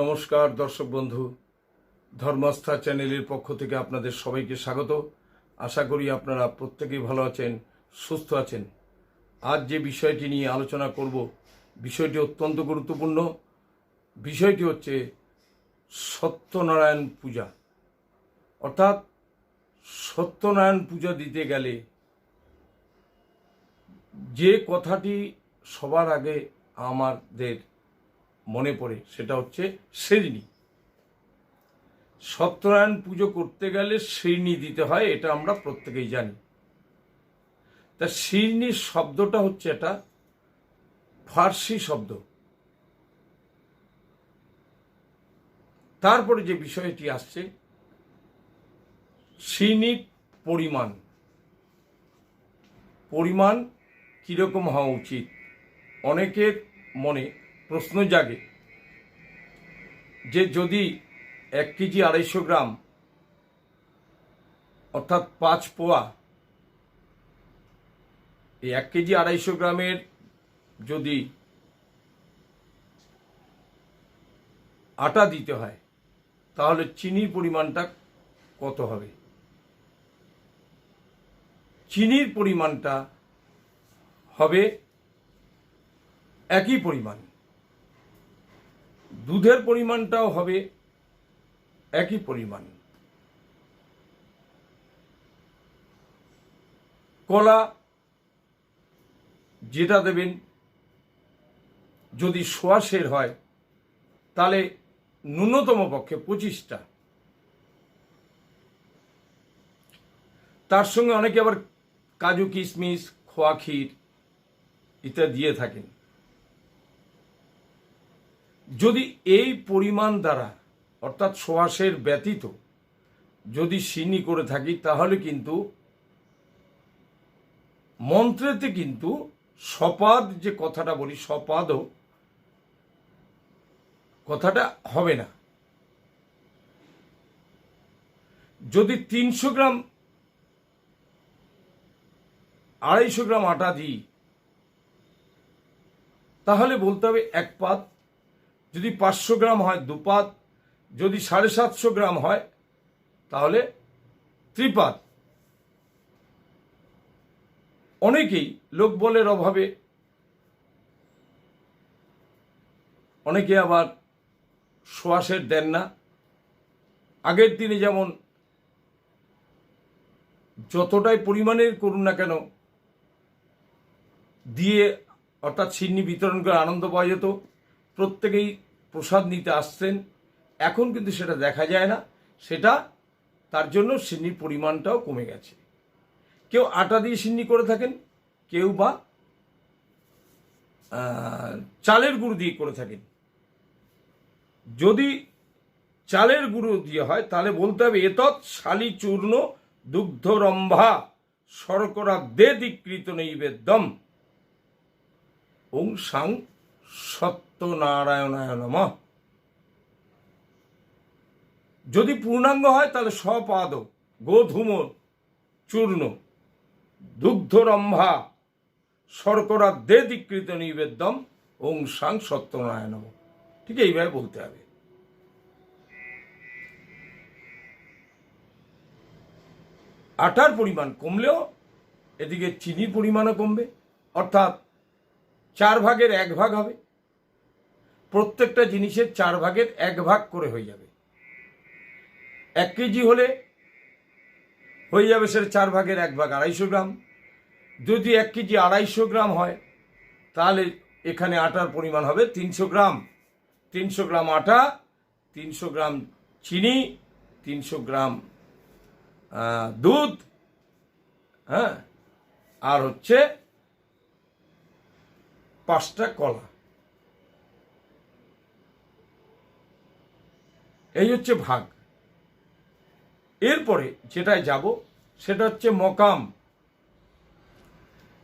নমস্কার, দর্শক বন্ধু। ধর্মাস্থা চ্যানেলের পক্ষ থেকে আপনাদের সবাইকে স্বাগত। আশা করি আপনারা প্রত্যেকেই ভালো আছেন, সুস্থ আছেন। আজ যে বিষয়টি নিয়ে আলোচনা করব, বিষয়টি অত্যন্ত গুরুত্বপূর্ণ। বিষয়টি হচ্ছে সত্যনারায়ণ পূজা। অর্থাৎ সত্যনারায়ণ পূজা দিতে গেলে যে কথাটি সবার আগে আমাদের মনে পড়ে, সেটা হচ্ছে শ্রেণি। সত্যনারায়ণ পুজো করতে গেলে শ্রেণি দিতে হয়, এটা আমরা প্রত্যেকেই জানি। তা শিরনির শব্দটা হচ্ছে এটা ফার্সি শব্দ। তারপরে যে বিষয়টি আসছে শিরনির পরিমাণ। পরিমাণ কীরকম হওয়া উচিত? অনেকের মনে প্রশ্ন জাগে যে যদি এক কেজি আড়াইশো গ্রাম, অর্থাৎ পাঁচ পোয়া, এই এক কেজি আড়াইশো গ্রামের যদি আটা দিতে হয়, তাহলে চিনির পরিমাণটা কত হবে? চিনির পরিমাণটা হবে একই পরিমাণ। দুধের পরিমাণটাও হবে একই পরিমাণ। কলা যেটা দেবেন, যদি সোয়াশের হয়, তাহলে ন্যূনতম পক্ষে পঁচিশটা। তার সঙ্গে অনেকে আবার কাজু কিশমিশ, খোয়া ক্ষীর ইত্যাদি দিয়ে থাকেন। যদি এই পরিমাণ দ্বারা, অর্থাৎ সোয়াশের ব্যতীত, যদি সিনি করে থাকি, তাহলে কিন্তু মন্ত্রেতে কিন্তু সপাদ যে কথাটা বলি, সপাদও কথাটা হবে না। যদি তিনশো গ্রাম, আড়াইশো গ্রাম আটা দিই, তাহলে বলতে হবে এক পাত যদি পাঁচশো গ্রাম হয় দুপাত, যদি সাড়ে সাতশো গ্রাম হয়, তাহলে ত্রিপাত। অনেকেই লোকবলের অভাবে, অনেকে আবার শ্বাসের দেন না। আগের দিনে যেমন যতটাই পরিমাণের করুন না কেন, দিয়ে অর্থাৎ সিন্নি বিতরণ করে আনন্দ পাওয়া যেত প্রত্যেকেই প্রসাদ নিতে আসছেন। এখন কিন্তু সেটা দেখা যায় না। সেটা তার জন্য সিন্নির পরিমাণটাও কমে গেছে। কেউ আটা দিয়ে সিন্নি করে থাকেন, কেউ বা চালের গুঁড়ো দিয়ে করে থাকেন। যদি চালের গুঁড়ো দিয়ে হয়, তাহলে বলতে হবে, এতৎ শালি চূর্ণ দুগ্ধরম্ভা শর্করা দে দিকৃত নৈবেদ্যম। ওং সাং সত্যনারায়ণায় নমঃ। যদি পূর্ণাঙ্গ হয়, তাহলে সপাদ গোধূম চূর্ণ, দুগ্ধরম্ভা শর্করা দে দিকৃত নৈবেদ্যম, ওং সাং সত্যনারায়ণ নমঃ। ঠিক এইভাবে বলতে হবে। আটার পরিমাণ কমলেও এদিকে চিনির পরিমাণও কমবে, অর্থাৎ চার ভাগের এক ভাগ হবে। প্রত্যেকটা জিনিসের চার ভাগের এক ভাগ করে হয়ে যাবে। এক কেজি হলে হয়ে যাবে সেটা চার ভাগের এক ভাগ আড়াইশো গ্রাম। যদি এক কেজি আড়াইশো গ্রাম হয়, তাহলে এখানে আটার পরিমাণ হবে তিনশো গ্রাম। তিনশো গ্রাম আটা, তিনশো গ্রাম চিনি, তিনশো গ্রাম দুধ হ্যাঁ আর হচ্ছে পাঁচটা কলা। এই হচ্ছে ভাগ। এরপরে যেটায় যাব, সেটা হচ্ছে মকাম।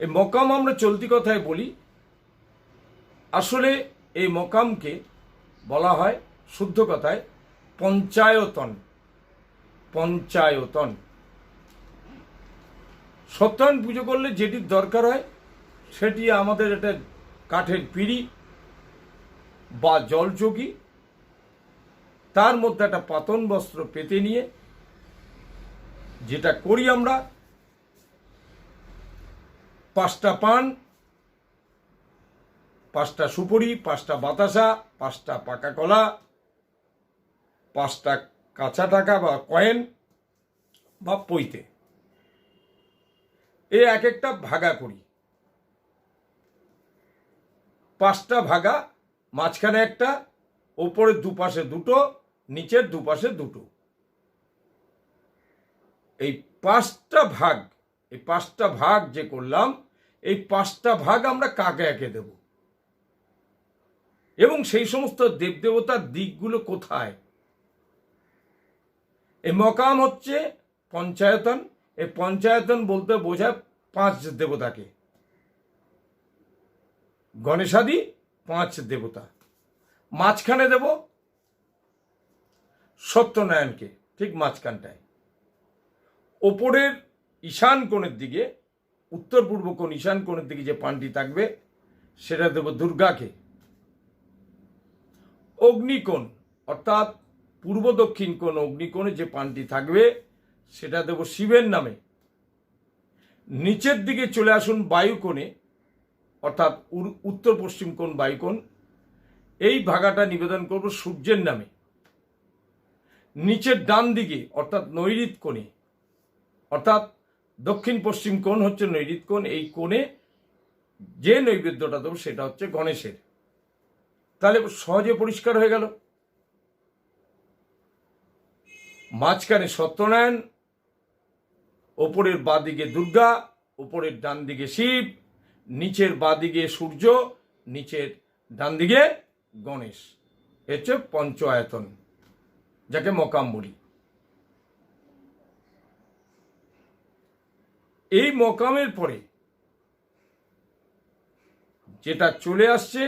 এই মকাম আমরা চলতি কথায় বলি, আসলে এই মকামকে বলা হয় শুদ্ধ কথায় পঞ্চায়তন। পঞ্চায়তন। সত্যায়ন পুজো করলে যেটির দরকার হয়, সেটি আমাদের একটা কাঠের পিঁড়ি বা জলচৌকি তার মধ্যে একটা পাতন বস্ত্র পেতে নিয়ে, যেটা করি আমরা, পাঁচটা পান, পাঁচটা সুপুরি, পাঁচটা বাতাসা, পাঁচটা পাকা কলা, পাঁচটা কাঁচা টাকা বা কয়েন বা পইতে এ এক একটা ভাগা করি। পাঁচটা ভাগা, মাঝখানে একটা ওপরের দুপাশে দুটো নিচের দুপাশে দুটো। এই পাঁচটা ভাগ, এই পাঁচটা ভাগ যে করলাম, এই পাঁচটা ভাগ আমরা কাকে একে দেব? এবং সেই সমস্ত দেবদেবতার দিকগুলো কোথায়? এই মকাম হচ্ছে পঞ্চায়তন। এই পঞ্চায়তন বলতে বোঝায় পাঁচ দেবতাকে। গণেশাদি, পাঁচ দেবতা। মাঝখানে দেব সত্যনারায়ণকে ঠিক মাঝখানটায়। ওপরের ঈশান কোণের দিকে, উত্তর পূর্ব কোণ ঈশান কোণের দিকে যে পানটি থাকবে, সেটা দেব দুর্গাকে। অগ্নিকোণ, অর্থাৎ পূর্ব দক্ষিণ কোণ অগ্নিকোণে যে পানটি থাকবে, সেটা দেব শিবের নামে। নিচের দিকে চলে আসুন বায়ুকোণে, অর্থাৎ উত্তর পশ্চিম কোণ বায়ুকোণ। এই ভাগাটা নিবেদন করব সূর্যের নামে। নিচের ডান দিকে, অর্থাৎ নৈরিত কোণে, অর্থাৎ দক্ষিণ পশ্চিম কোণ হচ্ছে নৈরিত কোণ, এই কোণে যে নৈবেদ্যটা দেবো সেটা হচ্ছে গণেশের। তাহলে সহজে পরিষ্কার হয়ে গেল। মাঝখানে সত্যনারায়ণ, ওপরের বাদিকে দুর্গা, ওপরের ডান দিকে শিব, নিচের বাদিকে সূর্য, নিচের ডান দিকে গণেশ। হচ্ছে পঞ্চ আয়তন। যাকে মকাম বলি এই মকামের পরে যেটা চলে আসছে,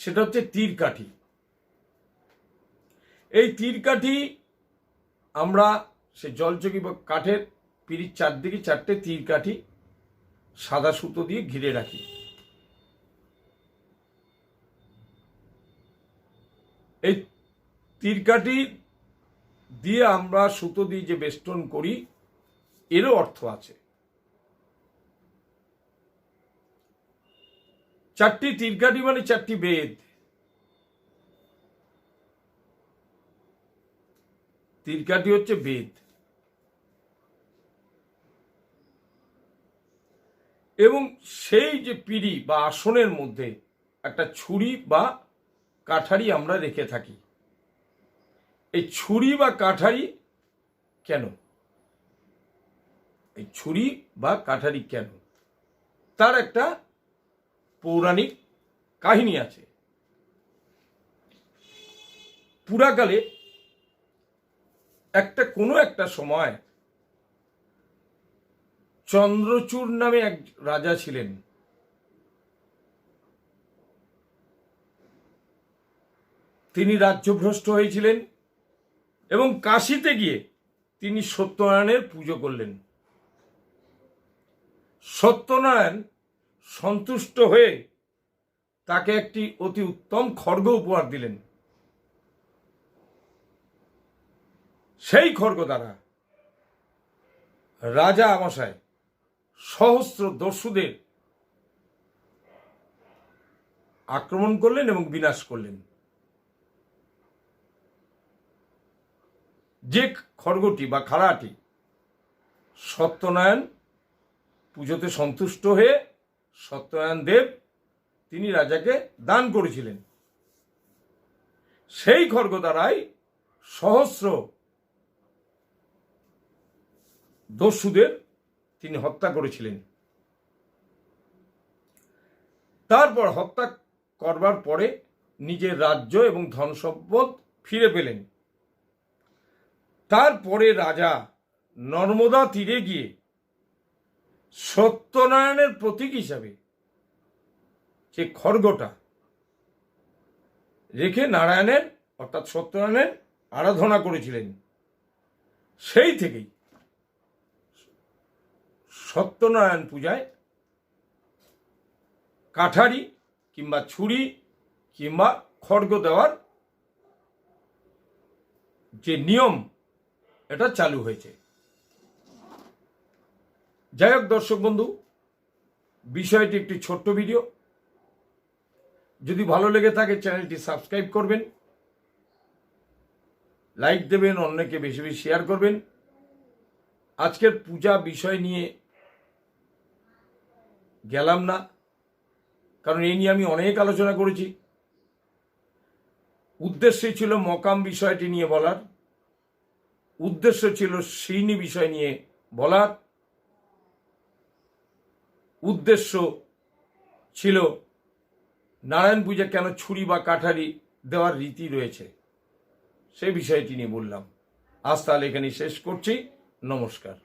সেটা হচ্ছে তীরকাঠি। এই তীরকাঠি আমরা সে জলচকি বা কাঠের পিড়ির চারদিকে চারটে তীরকাঠি সাদা সুতো দিয়ে ঘিরে রাখি এই তীরকাঠি দিয়ে আমরা সুতো দিয়ে যে বেষ্টন করি, এরও অর্থ আছে। চারটি তীরকাঠি মানে চারটি বেদ। তীরকাঠি হচ্ছে বেদ। এবং সেই যে পিড়ি বা আসনের মধ্যে একটা ছুরি বা কাঠারি আমরা রেখে থাকি। এই ছুরি বা কাঠারি কেন? এই ছুরি বা কাঠারি কেন? তার একটা পৌরাণিক কাহিনী আছে। পুরাকালে একটা কোনো একটা সময় চন্দ্রচূড় নামে এক রাজা ছিলেন। তিনি রাজ্যভ্রষ্ট হয়েছিলেন। এবং কাশিতে গিয়ে তিনি সত্যনারায়ণের পুজো করলেন। সত্যনারায়ণ সন্তুষ্ট হয়ে তাকে একটি অতি উত্তম খড়গ উপহার দিলেন। সেই খড়গ দ্বারা রাজা আমশায় সহস্র দস্যুদের আক্রমণ করলেন এবং বিনাশ করলেন। যে খড়গটি বা খাড়াটি সত্যনারায়ণ পুজোতে সন্তুষ্ট হয়ে সত্যনারায়ণ দেব তিনি রাজাকে দান করেছিলেন। সেই খড়গ দ্বারাই সহস্র দস্যুদের তিনি হত্যা করেছিলেন। তারপর হত্যা করবার পরে নিজের রাজ্য এবং ধন সম্পদ ফিরে পেলেন। তারপরে রাজা নর্মদা তীরে গিয়ে সত্যনারায়ণের প্রতীক হিসাবে যে খড়গটা রেখে নারায়ণের, অর্থাৎ সত্যনারায়ণের আরাধনা করেছিলেন, সেই থেকেই সত্যনারায়ণ পূজায় কাঠারি কিংবা ছুরি কিংবা খড়গ দেওয়ার যে নিয়ম এটা চালু হয়েছে। যাই হোক দর্শক বন্ধু, বিষয়টি একটি ছোট্ট ভিডিও। যদি ভালো লেগে থাকে চ্যানেলটি সাবস্ক্রাইব করবেন, লাইক দেবেন, অন্যকে বেশি বেশি শেয়ার করবেন। আজকের পূজা বিষয় নিয়ে গেলাম না, কারণ এই নিয়ে আমি অনেক আলোচনা করেছি। উদ্দেশ্য ছিল মকাম বিষয়টি নিয়ে বলার। উদ্দেশ্য ছিল শ্রীনি বিষয় নিয়ে বলার। উদ্দেশ্য ছিল নারায়ণ পূজা কেন ছুরি বা কাঠারি দেওয়ার রীতি রয়েছে, সে বিষয়টি নিয়ে বললাম। আজ তাহলে এখানে শেষ করছি। নমস্কার।